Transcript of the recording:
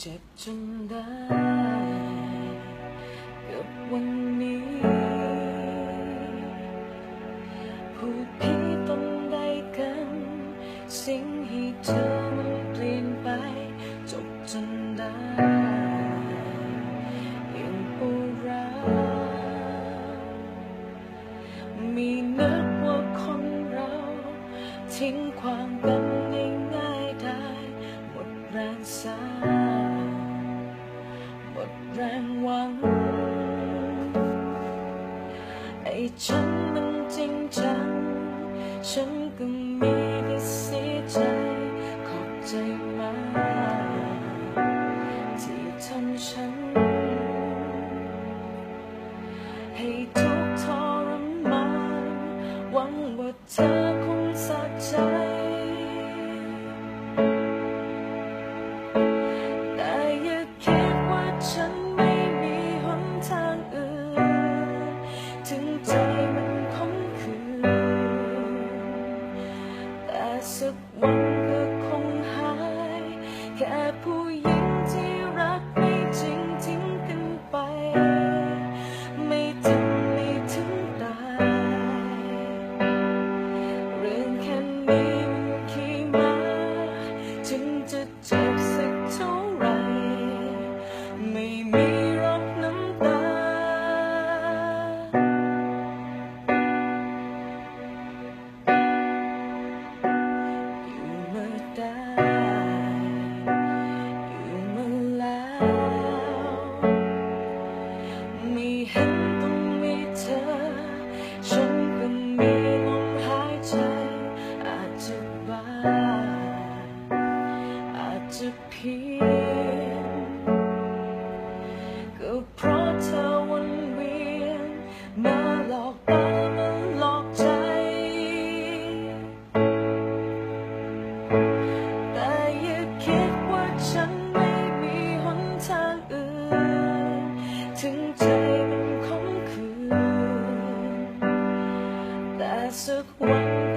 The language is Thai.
เจ็บจนได้กับวันนี้ พูดผิดตรงใดกัน สิ่งให้เธอมันเปลี่ยนไปจบจนได้ยังปวดร้าวมีนึกว่าคนเรา ทิ้งความกันง่ายๆ ฉันมันจริงจัง ฉันก็มีแต่เสียใจ สักวันก็คงหาย แค่ผู้หญิง จะเพีก็เพราะเธอวนเวียนมาหลอกตามาหลอกใจ แต่อย่าคิดว่าฉันไม่มีหนทางอื่น ถึงใจมันคงคืนแต่สักวัน